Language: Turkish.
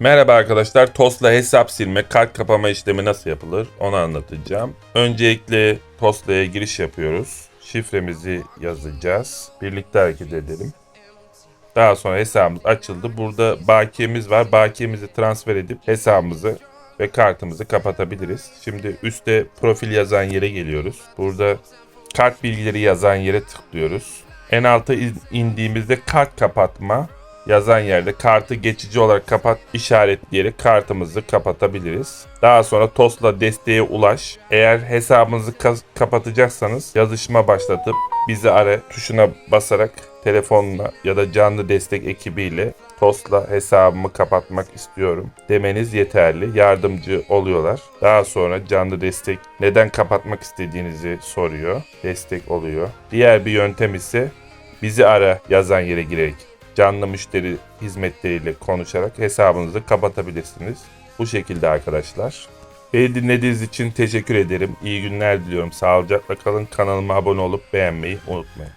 Merhaba arkadaşlar. TOS'la hesap silme, kart kapama işlemi nasıl yapılır onu anlatacağım. Öncelikle TOS'la'ya giriş yapıyoruz. Şifremizi yazacağız. Birlikte hareket edelim. Daha sonra hesabımız açıldı. Burada bakiyemiz var. Bakiyemizi transfer edip hesabımızı ve kartımızı kapatabiliriz. Şimdi üstte profil yazan yere geliyoruz. Burada kart bilgileri yazan yere tıklıyoruz. En alta in- indiğimizde kart kapatma yazan yerde kartı geçici olarak kapat işaretleyerek kartımızı kapatabiliriz. Daha sonra TOS'la desteğe ulaş. Eğer hesabınızı kas- kapatacaksanız yazışma başlatıp bizi ara tuşuna basarak telefonla ya da canlı destek ekibiyle TOS'la hesabımı kapatmak istiyorum demeniz yeterli. Yardımcı oluyorlar. Daha sonra canlı destek neden kapatmak istediğinizi soruyor. Destek oluyor. Diğer bir yöntem ise bizi ara yazan yere girerek canlı müşteri hizmetleriyle konuşarak hesabınızı kapatabilirsiniz. Bu şekilde arkadaşlar. Beni dinlediğiniz için teşekkür ederim. İyi günler diliyorum. Sağlıcakla kalın. Kanalıma abone olup beğenmeyi unutmayın.